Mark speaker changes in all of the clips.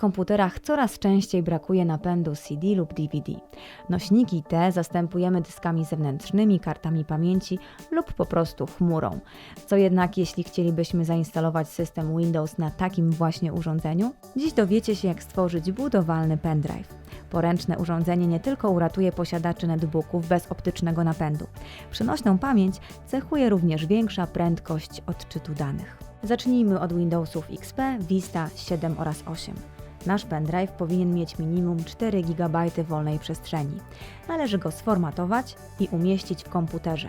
Speaker 1: komputerach coraz częściej brakuje napędu CD lub DVD. Nośniki te zastępujemy dyskami zewnętrznymi, kartami pamięci lub po prostu chmurą. Co jednak, jeśli chcielibyśmy zainstalować system Windows na takim właśnie urządzeniu? Dziś dowiecie się, jak stworzyć budowalny pendrive. Poręczne urządzenie nie tylko uratuje posiadaczy netbooków bez optycznego napędu. Przenośną pamięć cechuje również większa prędkość odczytu danych. Zacznijmy od Windowsów XP, Vista 7 oraz 8. Nasz pendrive powinien mieć minimum 4 GB wolnej przestrzeni. Należy go sformatować i umieścić w komputerze.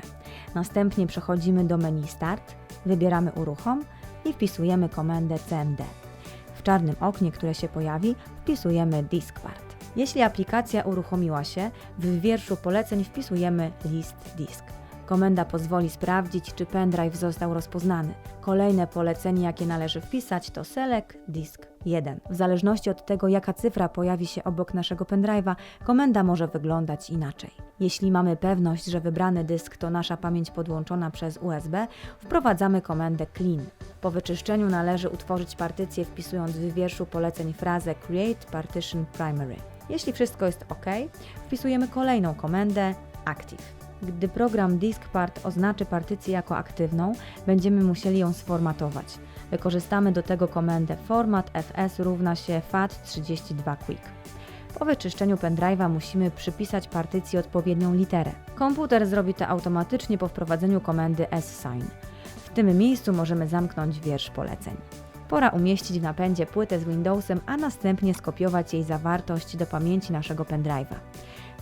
Speaker 1: Następnie przechodzimy do menu Start, wybieramy Uruchom i wpisujemy komendę cmd. W czarnym oknie, które się pojawi, wpisujemy Diskpart. Jeśli aplikacja uruchomiła się, w wierszu poleceń wpisujemy list disk. Komenda pozwoli sprawdzić, czy pendrive został rozpoznany. Kolejne polecenie, jakie należy wpisać, to select disk 1. W zależności od tego, jaka cyfra pojawi się obok naszego pendrive'a, komenda może wyglądać inaczej. Jeśli mamy pewność, że wybrany dysk to nasza pamięć podłączona przez USB, wprowadzamy komendę clean. Po wyczyszczeniu należy utworzyć partycję wpisując w wierszu poleceń frazę create partition primary. Jeśli wszystko jest OK, wpisujemy kolejną komendę active. Gdy program DiskPart oznaczy partycję jako aktywną, będziemy musieli ją sformatować. Wykorzystamy do tego komendę format fs równa się fat32 quick. Po wyczyszczeniu pendrive'a musimy przypisać partycji odpowiednią literę. Komputer zrobi to automatycznie po wprowadzeniu komendy ssign. W tym miejscu możemy zamknąć wiersz poleceń. Pora umieścić w napędzie płytę z Windowsem, a następnie skopiować jej zawartość do pamięci naszego pendrive'a.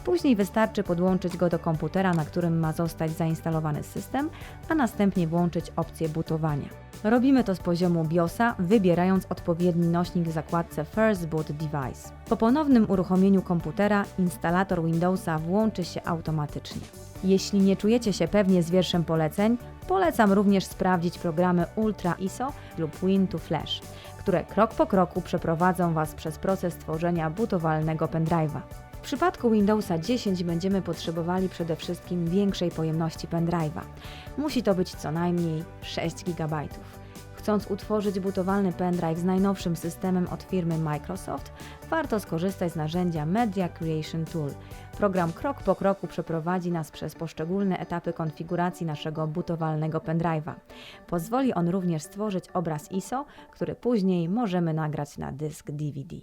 Speaker 1: Później wystarczy podłączyć go do komputera, na którym ma zostać zainstalowany system, a następnie włączyć opcję bootowania. Robimy to z poziomu BIOSa, wybierając odpowiedni nośnik w zakładce First Boot Device. Po ponownym uruchomieniu komputera instalator Windowsa włączy się automatycznie. Jeśli nie czujecie się pewnie z wierszem poleceń, polecam również sprawdzić programy Ultra ISO lub Win2Flash, które krok po kroku przeprowadzą Was przez proces tworzenia bootowalnego pendrive'a. W przypadku Windowsa 10 będziemy potrzebowali przede wszystkim większej pojemności pendrive'a. Musi to być co najmniej 6 GB. Chcąc utworzyć butowalny pendrive z najnowszym systemem od firmy Microsoft, warto skorzystać z narzędzia Media Creation Tool. Program krok po kroku przeprowadzi nas przez poszczególne etapy konfiguracji naszego butowalnego pendrive'a. Pozwoli on również stworzyć obraz ISO, który później możemy nagrać na dysk DVD.